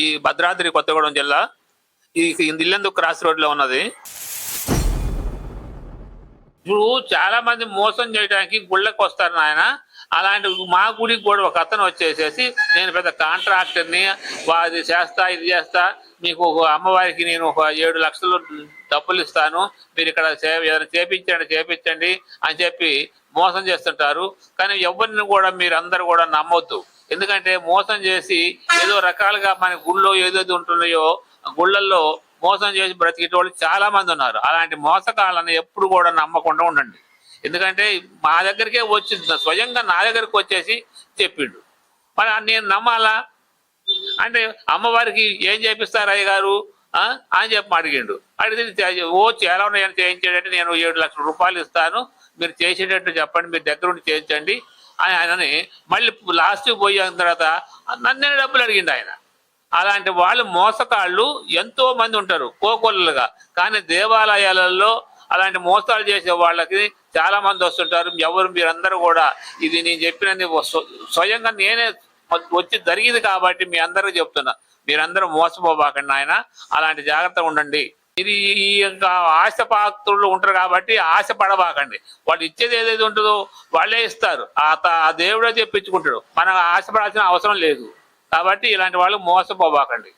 ఈ భద్రాద్రి కొత్తగూడెం జిల్లా. ఈ ఇల్లెందు క్రాస్ రోడ్లో ఉన్నది. ఇప్పుడు చాలా మంది మోసం చేయడానికి గుళ్ళకి వస్తారు నాయన. అలాంటి మా గుడికి కూడా ఒక అతను వచ్చేసేసి నేను పెద్ద కాంట్రాక్టర్ని అది చేస్తా ఇది చేస్తా. మీకు ఒక అమ్మవారికి నేను ఒక ఏడు లక్షలు డబ్బులు ఇస్తాను. మీరు ఇక్కడ ఏదైనా చేపించండి చేపించండి అని చెప్పి మోసం చేస్తుంటారు. కానీ ఎవరిని కూడా మీరు అందరు కూడా నమ్మొద్దు. ఎందుకంటే మోసం చేసి ఏదో రకాలుగా మన గుళ్ళో ఏదైతే ఉంటున్నాయో గుళ్ళల్లో మోసం చేసి బ్రతికేటోళ్ళు చాలా మంది ఉన్నారు. అలాంటి మోసకాలను ఎప్పుడు కూడా నమ్మకుండా ఉండండి. ఎందుకంటే మా దగ్గరికే వచ్చి స్వయంగా నా దగ్గరికి వచ్చేసి చెప్పిండు. మరి నేను నమ్మాలా? అంటే అమ్మవారికి ఏం చేపిస్తారు అయ్య గారు అని చెప్పి అడిగిండు. అడిగితే ఓ చాలా ఉన్నాయని చేయించేటట్టు నేను ఏడు లక్షల రూపాయలు ఇస్తాను. మీరు చేసేటట్టు చెప్పండి మీరు దగ్గరుండి చేయించండి. ఆయనని మళ్ళీ లాస్ట్కి పోయిన తర్వాత నన్నే డబ్బులు అడిగిండు ఆయన. అలాంటి వాళ్ళు మోసకాళ్ళు ఎంతో మంది ఉంటారు కోకొల్లుగా కానీ దేవాలయాలలో అలాంటి మోసాలు చేసే వాళ్ళకి చాలా మంది వస్తుంటారు. ఎవరు మీరందరూ కూడా ఇది నేను చెప్పినది స్వయంగా నేనే వచ్చి జరిగింది కాబట్టి మీ అందరికీ చెప్తున్నా. మీరందరూ మోసపోబాకండి ఆయన అలాంటి జాగ్రత్త ఉండండి. ఇది ఈ యొక్క ఆశ పాత్రులు ఉంటారు కాబట్టి ఆశ పడబాకండి వాళ్ళు ఇచ్చేది ఏదైతే ఉంటుందో వాళ్ళే ఇస్తారు. ఆ త- ఆ దేవుడే చెప్పించుకుంటాడు. మనం ఆశపడాల్సిన అవసరం లేదు. కాబట్టి ఇలాంటి వాళ్ళు మోసపోబాకండి.